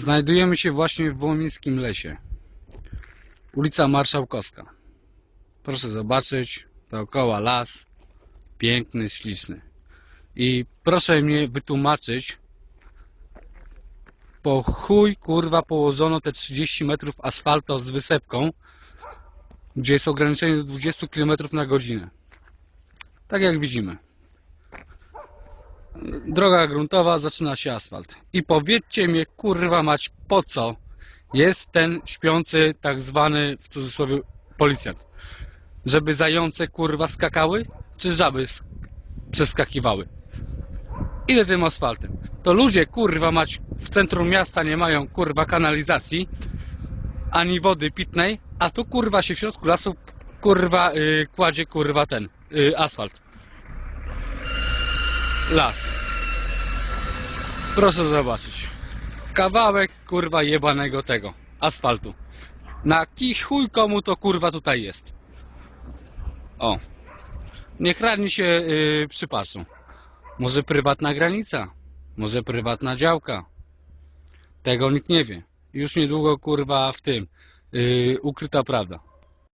Znajdujemy się właśnie w Wołomińskim Lesie. Ulica Marszałkowska. Proszę zobaczyć, dookoła las. Piękny, śliczny. I proszę mnie wytłumaczyć, po chuj kurwa położono te 30 metrów asfaltu z wysepką, gdzie jest ograniczenie do 20 km na godzinę. Tak jak widzimy. Droga gruntowa, zaczyna się asfalt. I powiedzcie mi, kurwa mać, po co jest ten śpiący, tak zwany, w cudzysłowie, policjant? Żeby zające, kurwa, skakały? Czy żaby sk- przeskakiwały? Idę tym asfaltem. To ludzie, kurwa mać, w centrum miasta nie mają, kurwa, kanalizacji, ani wody pitnej, a tu, kurwa, się w środku lasu, kurwa, y, kładzie, kurwa, ten, y, asfalt. Las. Proszę zobaczyć. Kawałek kurwa jebanego tego asfaltu. Na kij chuj komu to kurwa tutaj jest. O. Niech radni się yy. Może prywatna granica. Może prywatna działka. Tego nikt nie wie. Już niedługo kurwa w tym. Yy, ukryta prawda.